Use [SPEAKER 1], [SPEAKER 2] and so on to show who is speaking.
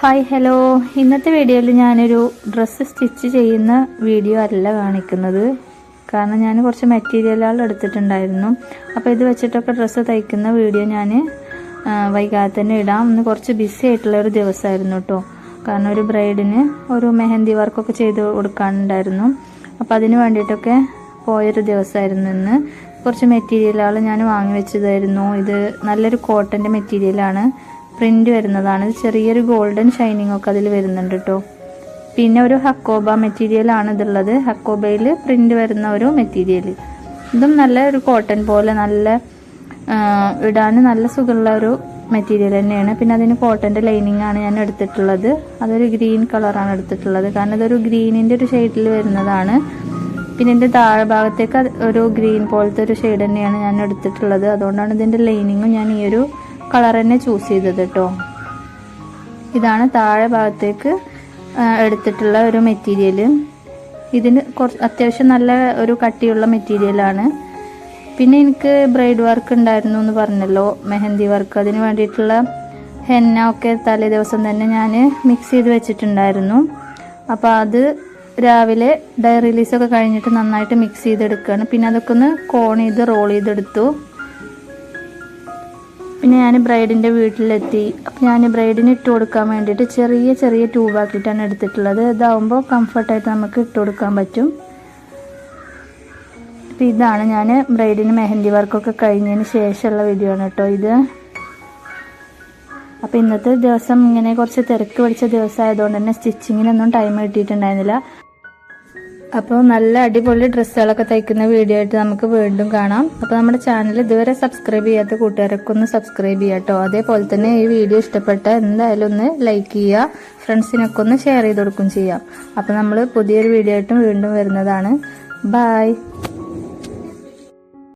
[SPEAKER 1] Hi hello ഇന്നത്തെ വീഡിയോയിൽ ഞാനൊരു ഡ്രസ്സ് സ്റ്റിച്ച് ചെയ്യുന്ന വീഡിയോ അല്ല കാണിക്കുന്നത്. കാരണം ഞാൻ കുറച്ച് മെറ്റീരിയലുകൾ എടുത്തിട്ടുണ്ടായിരുന്നു. അപ്പോൾ ഇത് വെച്ചിട്ടൊക്കെ ഡ്രസ്സ് തയ്ക്കുന്ന വീഡിയോ ഞാൻ വൈകാതെ തന്നെ ഇടാം. ഇന്ന് കുറച്ച് ബിസി ആയിട്ടുള്ള ഒരു ദിവസമായിരുന്നു കേട്ടോ. കാരണം ഒരു ബ്രൈഡിന് ഒരു മെഹന്തി വർക്കൊക്കെ ചെയ്ത് കൊടുക്കാനുണ്ടായിരുന്നു. അപ്പോൾ അതിന് വേണ്ടിയിട്ടൊക്കെ പോയൊരു ദിവസമായിരുന്നു ഇന്ന്. കുറച്ച് മെറ്റീരിയലുകൾ ഞാൻ വാങ്ങി വെച്ചതായിരുന്നു. ഇത് നല്ലൊരു കോട്ടന്റെ മെറ്റീരിയലാണ് പ്രിന്റ് വരുന്നതാണ്. ചെറിയൊരു ഗോൾഡൻ ഷൈനിങ് ഒക്കെ അതിൽ വരുന്നുണ്ട് കേട്ടോ പിന്നെ ഒരു ഹക്കോബ മെറ്റീരിയൽ ആണ് ഇതുള്ളത്. ഹക്കോബയിൽ പ്രിന്റ് വരുന്ന ഒരു മെറ്റീരിയൽ ഇതും നല്ല ഒരു കോട്ടൺ പോലെ നല്ല ഇടാൻ നല്ല സുഖമുള്ള ഒരു മെറ്റീരിയൽ തന്നെയാണ്. പിന്നെ അതിന് കോട്ടന്റെ ലൈനിങ് ആണ് ഞാൻ എടുത്തിട്ടുള്ളത്. അതൊരു ഗ്രീൻ കളറാണ് എടുത്തിട്ടുള്ളത്. കാരണം ഇതൊരു ഗ്രീനിന്റെ ഒരു ഷെയ്ഡിൽ വരുന്നതാണ്. പിന്നെ ഇതിന്റെ താഴെ ഭാഗത്തേക്ക് ഒരു ഗ്രീൻ പോലത്തെ ഒരു ഷെയ്ഡ് തന്നെയാണ് ഞാൻ എടുത്തിട്ടുള്ളത്. അതുകൊണ്ടാണ് ഇതിന്റെ ലൈനിങ്ങും ഞാൻ ഈ ഒരു കളർ തന്നെ ചൂസ് ചെയ്തത് കേട്ടോ ഇതാണ് താഴെ ഭാഗത്തേക്ക് എടുത്തിട്ടുള്ള ഒരു മെറ്റീരിയൽ ഇതിന് കുറച്ച് അത്യാവശ്യം നല്ല ഒരു കട്ടിയുള്ള മെറ്റീരിയലാണ് പിന്നെ എനിക്ക് ബ്രൈഡ് വർക്ക് ഉണ്ടായിരുന്നു എന്ന് പറഞ്ഞല്ലോ മെഹന്തി വർക്ക്. അതിന് വേണ്ടിയിട്ടുള്ള ഹെന്ന ഒക്കെ തലേ ദിവസം തന്നെ ഞാൻ മിക്സ് ചെയ്ത് വെച്ചിട്ടുണ്ടായിരുന്നു. അപ്പോൾ അത് രാവിലെ ഡയറി റിലീസൊക്കെ കഴിഞ്ഞിട്ട് നന്നായിട്ട് മിക്സ് ചെയ്തെടുക്കുകയാണ് പിന്നെ അതൊക്കെ ഒന്ന് കോൺ ചെയ്ത് റോൾ ചെയ്തെടുത്തു. പിന്നെ ഞാൻ ബ്രൈഡിന്റെ വീട്ടിലെത്തി. അപ്പോൾ ഞാൻ ബ്രൈഡിന് ഇട്ട് കൊടുക്കാൻ വേണ്ടിയിട്ട് ചെറിയ ചെറിയ ട്യൂബാക്കിയിട്ടാണ് എടുത്തിട്ടുള്ളത്. ഇതാവുമ്പോൾ കംഫർട്ടായിട്ട് നമുക്ക് ഇട്ട് കൊടുക്കാൻ പറ്റും. അപ്പം ഇതാണ് ഞാൻ ബ്രൈഡിന് മെഹന്തി വർക്കൊക്കെ കഴിഞ്ഞതിന് ശേഷമുള്ള വീഡിയോ ആണ് കേട്ടോ ഇത്. അപ്പോൾ ഇന്നത്തെ ദിവസം ഇങ്ങനെ കുറച്ച് തിരക്ക് പിടിച്ച ദിവസമായതുകൊണ്ട് തന്നെ സ്റ്റിച്ചിങ്ങിനൊന്നും ടൈം കിട്ടിയിട്ടുണ്ടായിരുന്നില്ല. അപ്പോൾ നല്ല അടിപൊളി ഡ്രസ്സുകളൊക്കെ തയ്ക്കുന്ന വീഡിയോ ആയിട്ട് നമുക്ക് വീണ്ടും കാണാം. അപ്പോൾ നമ്മുടെ ചാനൽ ഇതുവരെ സബ്സ്ക്രൈബ് ചെയ്യാത്ത കൂട്ടുകാരൊക്കെ ഒന്ന് സബ്സ്ക്രൈബ് ചെയ്യാം കേട്ടോ അതേപോലെ തന്നെ ഈ വീഡിയോ ഇഷ്ടപ്പെട്ട എന്തായാലും ഒന്ന് ലൈക്ക് ചെയ്യുക ഫ്രണ്ട്സിനൊക്കെ ഒന്ന് ഷെയർ ചെയ്ത് കൊടുക്കും ചെയ്യാം. അപ്പോൾ നമ്മൾ പുതിയൊരു വീഡിയോ ആയിട്ടും വീണ്ടും വരുന്നതാണ്. ബായ്